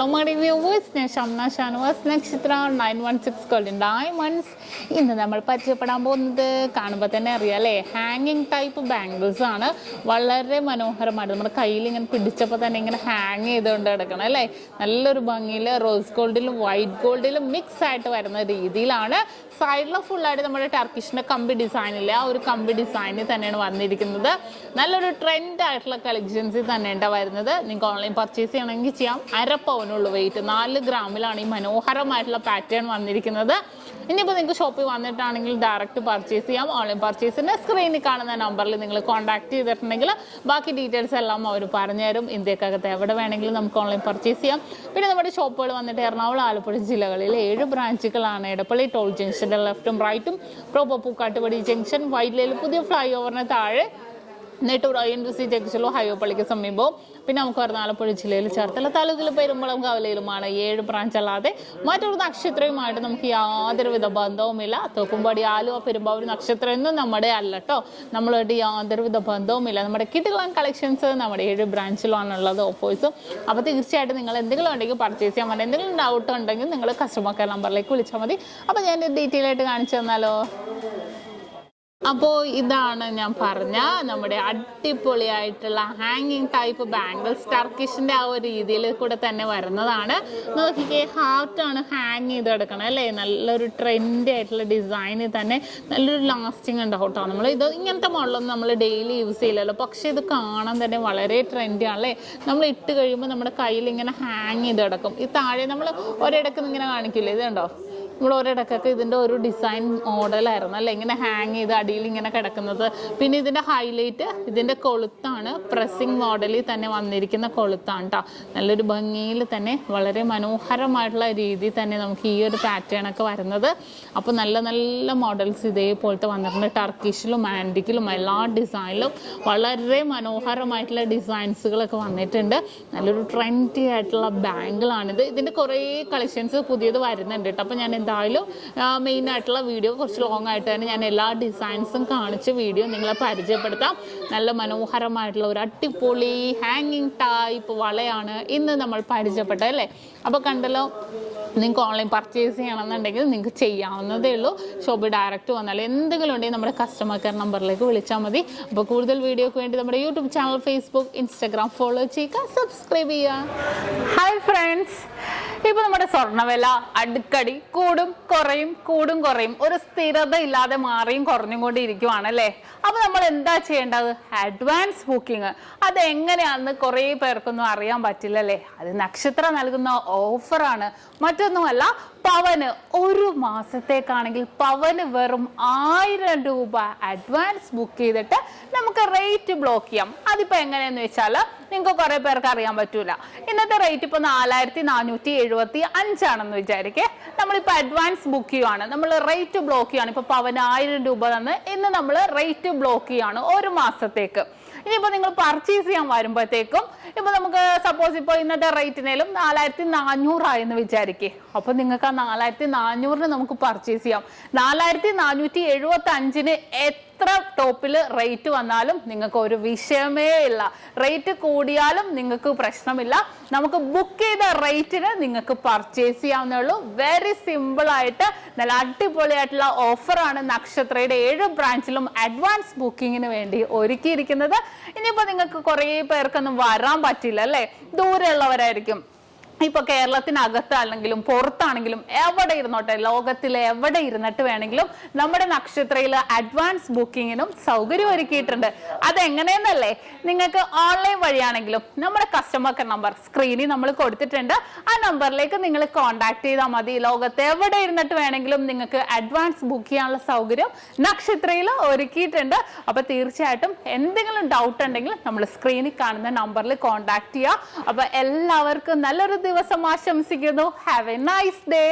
Hello my viewers ഞാൻ Shamna Shanavas. Nakshatra nine one six golden diamonds ഇന്ന് നമ്മൾ പരിചയപ്പെടാൻ പോകുന്നത് കാണുമ്പോൾ തന്നെ അറിയാം അല്ലേ? ഹാങ്ങിങ് ടൈപ്പ് ബാംഗിൾസ് ആണ്. വളരെ മനോഹരമായിട്ട് നമ്മുടെ കയ്യിൽ ഇങ്ങനെ പിടിച്ചപ്പോൾ തന്നെ ഇങ്ങനെ ഹാങ് ചെയ്തുകൊണ്ട് കിടക്കണം അല്ലേ? നല്ലൊരു ഭംഗിയിൽ റോസ് ഗോൾഡിലും വൈറ്റ് ഗോൾഡിലും മിക്സ് ആയിട്ട് വരുന്ന രീതിയിലാണ്. സൈഡിൽ ഫുള്ളായിട്ട് നമ്മുടെ ടർക്കിഷിന്റെ കമ്പി ഡിസൈനില്ലേ ആ ഒരു കമ്പി ഡിസൈനിൽ തന്നെയാണ് വന്നിരിക്കുന്നത്. നല്ലൊരു ട്രെൻഡ് ആയിട്ടുള്ള കളക്ഷൻസിൽ തന്നെയാണ് വരുന്നത്. നിങ്ങൾക്ക് ഓൺലൈൻ പർച്ചേസ് ചെയ്യണമെങ്കിൽ ചെയ്യാം. അര പവനുള്ളൂ വെയിറ്റ് നാല് ഗ്രാമിലാണ് ഈ മനോഹരമായിട്ടുള്ള പാറ്റേൺ വന്നിരിക്കുന്നത്. ഇനിയിപ്പോൾ നിങ്ങൾക്ക് ഷോപ്പിൽ വന്നിട്ടാണെങ്കിൽ ഡയറക്റ്റ് പർച്ചേസ് ചെയ്യാം. ഓൺലൈൻ പർച്ചേസിന്റെ സ്ക്രീനിൽ കാണുന്ന നമ്പറിൽ നിങ്ങൾ കോൺടാക്ട് ചെയ്തിട്ടുണ്ടെങ്കിൽ ബാക്കി ഡീറ്റെയിൽസ് എല്ലാം അവർ പറഞ്ഞുതരും ഇന്ത്യക്കകത്ത് എവിടെ വേണമെങ്കിലും നമുക്ക് ഓൺലൈൻ പർച്ചേസ് ചെയ്യാം. പിന്നെ നമ്മുടെ ഷോപ്പുകൾ വന്നിട്ട് എറണാകുളം ആലപ്പുഴ ജില്ലകളിൽ ഏഴ് ബ്രാഞ്ചുകളാണ് എടപ്പള്ളി ടോൾ ജംഗ്ഷന്റെ ലെഫ്റ്റും റൈറ്റും പ്രോപ്പർ പൂക്കാട്ടുപടി ജംഗ്ഷൻ വൈറ്റിലയിൽ പുതിയ ഫ്ലൈ ഓവറിന് താഴെ ജംഗ്ഷനിലോ ഹൈവേ പള്ളിക്ക് സമീപവും പിന്നെ നമുക്ക് വരുന്ന ആലപ്പുഴ ജില്ലയിൽ ചേർത്തല താലൂക്കിൽ പെരുമ്പളം കവലയിലുമാണ് ഏഴ് ബ്രാഞ്ച് അല്ലാതെ മറ്റൊരു നക്ഷത്രവുമായിട്ട് നമുക്ക് യാതൊരുവിധ ബന്ധവുമില്ല. തോക്കുംപാടി ആലുവ പെരുമ്പാവൂർ നക്ഷത്രം എന്നും നമ്മുടെ അല്ല കേട്ടോ നമ്മളായിട്ട് യാതൊരുവിധ ബന്ധവുമില്ല. നമ്മുടെ കിട്ടിലാൻ കളക്ഷൻസ് നമ്മുടെ ഏഴ് ബ്രാഞ്ചിലാണുള്ളത് ഓഫേഴ്സും അപ്പോൾ തീർച്ചയായിട്ടും നിങ്ങൾ എന്തെങ്കിലും ഉണ്ടെങ്കിൽ പർച്ചേസ് ചെയ്യാൻ പറ്റും എന്തെങ്കിലും ഡൗട്ട് ഉണ്ടെങ്കിൽ നിങ്ങൾ കസ്റ്റമർ കെയർ നമ്പറിലേക്ക് വിളിച്ചാൽ മതി. അപ്പോൾ ഞാൻ ഡീറ്റെയിൽ ആയിട്ട് കാണിച്ചു തന്നാലോ? അപ്പോൾ ഇതാണ് ഞാൻ പറഞ്ഞ നമ്മുടെ അടിപൊളിയായിട്ടുള്ള ഹാങ്ങിങ് ടൈപ്പ് ബാംഗിൾസ് ടർക്കിഷിന്റെ ആ ഒരു രീതിയിൽ കൂടെ തന്നെ വരുന്നതാണ്. നോക്കിക്കേ ഹാർട്ടാണ് ഹാങ് ചെയ്ത് എടുക്കണം അല്ലേ? നല്ലൊരു ട്രെൻഡി ആയിട്ടുള്ള ഡിസൈനിൽ തന്നെ. നല്ലൊരു ലാസ്റ്റിംഗ് ഉണ്ടാവും കേട്ടോ. നമ്മൾ ഇത് ഇങ്ങനത്തെ മോഡലൊന്നും നമ്മൾ ഡെയിലി യൂസ് ചെയ്യില്ലല്ലോ. പക്ഷേ ഇത് കാണാൻ തന്നെ വളരെ ട്രെൻഡി ആണല്ലേ നമ്മൾ ഇട്ട് കഴിയുമ്പോൾ നമ്മുടെ കയ്യിൽ ഇങ്ങനെ ഹാങ് ചെയ്ത് കിടക്കും ഈ താഴെ നമ്മൾ ഒരിടക്ക് ഇങ്ങനെ കാണിക്കില്ലേ? ഇത് കണ്ടോ നമ്മൾ ഒരിടക്കൊക്കെ ഇതിന്റെ ഒരു ഡിസൈൻ മോഡലായിരുന്നു അല്ലേ ഇങ്ങനെ ഹാങ് ചെയ്ത് അടിയിൽ ഇങ്ങനെ കിടക്കുന്നത്. പിന്നെ ഇതിന്റെ ഹൈലൈറ്റ് ഇതിന്റെ കൊളുത്താണ് പ്രസ്സിങ് മോഡലിൽ തന്നെ വന്നിരിക്കുന്ന കൊളുത്താണ് കേട്ടോ നല്ലൊരു ഭംഗിയിൽ തന്നെ വളരെ മനോഹരമായിട്ടുള്ള രീതിയിൽ തന്നെ നമുക്ക് ഈ ഒരു പാറ്റേൺ ഒക്കെ വരുന്നത്. അപ്പോൾ നല്ല നല്ല മോഡൽസ് ഇതേപോലത്തെ വന്നിട്ടുണ്ട്. ടർക്കിഷിലും ആന്റിക്കിലും എല്ലാ ഡിസൈനിലും വളരെ മനോഹരമായിട്ടുള്ള ഡിസൈൻസുകളൊക്കെ വന്നിട്ടുണ്ട്. നല്ലൊരു ട്രെൻഡി ആയിട്ടുള്ള ബാങ്കിളാണിത് ഇതിന്റെ കുറേ കളക്ഷൻസ് പുതിയത് വരുന്നുണ്ട് കേട്ടോ അപ്പോൾ ഞാൻ എന്തായാലും മെയിൻ ആയിട്ടുള്ള വീഡിയോ കുറച്ച് ലോങ് ആയിട്ട് തന്നെ ഞാൻ എല്ലാ ഡിസൈൻസും കാണിച്ച് വീഡിയോ നിങ്ങളെ പരിചയപ്പെടുത്താം. നല്ല മനോഹരമായിട്ടുള്ള ഒരു അടിപൊളി ഹാങ്ങിങ് ടൈപ്പ് വളയാണ് ഇന്ന് നമ്മൾ പരിചയപ്പെട്ടത് അല്ലേ? അപ്പോൾ കണ്ടല്ലോ നിങ്ങൾക്ക് ഓൺലൈൻ പർച്ചേസ് ചെയ്യണമെന്നുണ്ടെങ്കിൽ നിങ്ങൾക്ക് ചെയ്യാവുന്നതേ ഉള്ളൂ. ഷോപ്പിൽ ഡയറക്റ്റ് വന്നാൽ എന്തെങ്കിലും ഉണ്ടെങ്കിൽ നമ്മുടെ കസ്റ്റമർ കെയർ നമ്പറിലേക്ക് വിളിച്ചാൽ മതി. അപ്പോൾ കൂടുതൽ വീഡിയോക്ക് വേണ്ടി നമ്മുടെ YouTube channel Facebook Instagram follow ചെയ്യുക സബ്സ്ക്രൈബ് ചെയ്യുക. ഹായ് ഫ്രണ്ട്സ് ഇപ്പോൾ നമ്മുടെ സ്വർണവില അടുക്കടി കൂടും കുറയും കൂടും കുറയും. ഒരു സ്ഥിരത ഇല്ലാതെ മാറിയും കുറഞ്ഞും കൊണ്ടിരിക്കുവാണ് അല്ലേ? അപ്പോൾ നമ്മൾ എന്താ ചെയ്യേണ്ടത്? അഡ്വാൻസ് ബുക്കിംഗ് അത് എങ്ങനെയാണെന്ന് കുറേ പേർക്കൊന്നും അറിയാൻ പറ്റില്ലല്ലേ അത് നക്ഷത്രം നൽകുന്ന ഓഫറാണ് മറ്റൊന്നുമല്ല പവന്. ഒരു മാസത്തേക്കാണെങ്കിൽ പവന് വെറും ആയിരം രൂപ അഡ്വാൻസ് ബുക്ക് ചെയ്തിട്ട് നമുക്ക് റേറ്റ് ബ്ലോക്ക് ചെയ്യാം. അതിപ്പോൾ എങ്ങനെയെന്ന് വെച്ചാൽ നിങ്ങൾക്ക് കുറേ പേർക്ക് അറിയാൻ പറ്റൂല. ഇന്നത്തെ റേറ്റ് ഇപ്പോൾ നാലായിരത്തി നാനൂറ്റി എഴുപത്തി അഞ്ചാണെന്ന് വിചാരിക്കേ. നമ്മളിപ്പോൾ അഡ്വാൻസ് ബുക്ക് ചെയ്യുവാണ്. നമ്മൾ റേറ്റ് ബ്ലോക്ക് ചെയ്യുകയാണ് ഇപ്പോൾ പവന് ആയിരം രൂപ തന്ന് ഇന്ന് നമ്മൾ റേറ്റ് ബ്ലോക്ക് ചെയ്യുകയാണ് ഒരു മാസത്തേക്ക്. ഇനിയിപ്പോൾ നിങ്ങൾ പർച്ചേസ് ചെയ്യാൻ വരുമ്പോഴത്തേക്കും ഇപ്പോൾ നമുക്ക് സപ്പോസ് ഇപ്പോൾ ഇന്നത്തെ റേറ്റിനേലും നാലായിരത്തി നാനൂറായെന്ന് വിചാരിക്കേ. അപ്പോൾ നിങ്ങൾക്ക് ആ നാലായിരത്തി നാനൂറിന് നമുക്ക് പർച്ചേസ് ചെയ്യാം. നാലായിരത്തി നാനൂറ്റി എഴുപത്തി അഞ്ചിന് എത്ര ടോപ്പിൽ റേറ്റ് വന്നാലും നിങ്ങൾക്ക് ഒരു വിഷയമേ ഇല്ല. റേറ്റ് കൂടിയാലും നിങ്ങൾക്ക് പ്രശ്നമില്ല. നമുക്ക് ബുക്ക് ചെയ്ത റേറ്റിന് നിങ്ങൾക്ക് പർച്ചേസ് ചെയ്യാവുന്നേ ഉള്ളൂ വെരി സിമ്പിൾ ആയിട്ട് നല്ല അടിപൊളിയായിട്ടുള്ള ഓഫറാണ് നക്ഷത്രയുടെ ഏഴ് ബ്രാഞ്ചിലും അഡ്വാൻസ് ബുക്കിങ്ങിന് വേണ്ടി ഒരുക്കിയിരിക്കുന്നത്. ഇനിയിപ്പോൾ നിങ്ങൾക്ക് കുറേ പേർക്കൊന്നും വരാൻ പറ്റില്ല അല്ലേ? ദൂരെയുള്ളവരായിരിക്കും. ഇപ്പൊ കേരളത്തിനകത്താണെങ്കിലും പുറത്താണെങ്കിലും എവിടെ ഇരുന്നോട്ടെ ലോകത്തിൽ എവിടെ ഇരുന്നിട്ട് വേണമെങ്കിലും നമ്മുടെ നക്ഷത്രയിൽ അഡ്വാൻസ് ബുക്കിങ്ങിനും സൗകര്യം ഒരുക്കിയിട്ടുണ്ട്. അതെങ്ങനെയെന്നല്ലേ? നിങ്ങൾക്ക് ഓൺലൈൻ വഴിയാണെങ്കിലും നമ്മുടെ കസ്റ്റമർ കെയർ നമ്പർ സ്ക്രീനിൽ നമ്മൾ കൊടുത്തിട്ടുണ്ട്. ആ നമ്പറിലേക്ക് നിങ്ങൾ കോൺടാക്ട് ചെയ്താൽ മതി. ലോകത്ത് എവിടെ ഇരുന്നിട്ട് വേണമെങ്കിലും നിങ്ങൾക്ക് അഡ്വാൻസ് ബുക്ക് ചെയ്യാനുള്ള സൗകര്യം നക്ഷത്രയിൽ ഒരുക്കിയിട്ടുണ്ട്. അപ്പൊ തീർച്ചയായിട്ടും എന്തെങ്കിലും ഡൗട്ട് ഉണ്ടെങ്കിൽ നമ്മൾ സ്ക്രീനിൽ കാണുന്ന നമ്പറിൽ കോൺടാക്ട് ചെയ്യുക അപ്പൊ എല്ലാവർക്കും നല്ലൊരു ദിവസം ആശംസിക്കുന്നു. Have A nice day